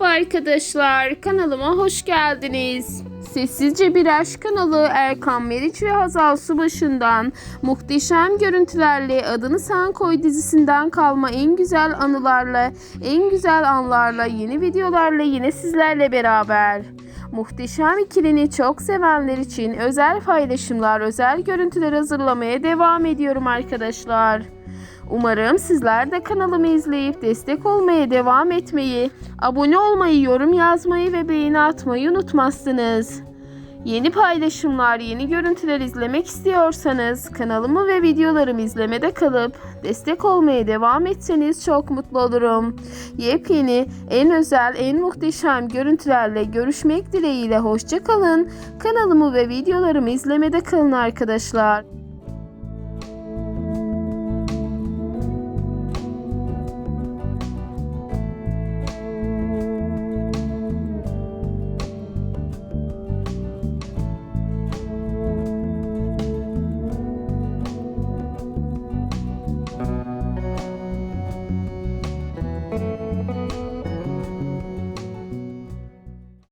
Merhaba arkadaşlar, kanalıma hoş geldiniz. Sessizce Bir Aşk kanalı Erkan Meriç ve Hazal Subaşı'ndan muhteşem görüntülerle Adını Sen Koy dizisinden kalma en güzel anılarla, en güzel anlarla, yeni videolarla yine sizlerle beraber. Muhteşem ikilini çok sevenler için özel paylaşımlar, özel görüntüler hazırlamaya devam ediyorum arkadaşlar. Umarım sizler de kanalımı izleyip destek olmaya devam etmeyi, abone olmayı, yorum yazmayı ve beğeni atmayı unutmazsınız. Yeni paylaşımlar, yeni görüntüler izlemek istiyorsanız kanalımı ve videolarımı izlemede kalıp destek olmaya devam etseniz çok mutlu olurum. Yepyeni, en özel, en muhteşem görüntülerle görüşmek dileğiyle hoşça kalın. Kanalımı ve videolarımı izlemede kalın arkadaşlar.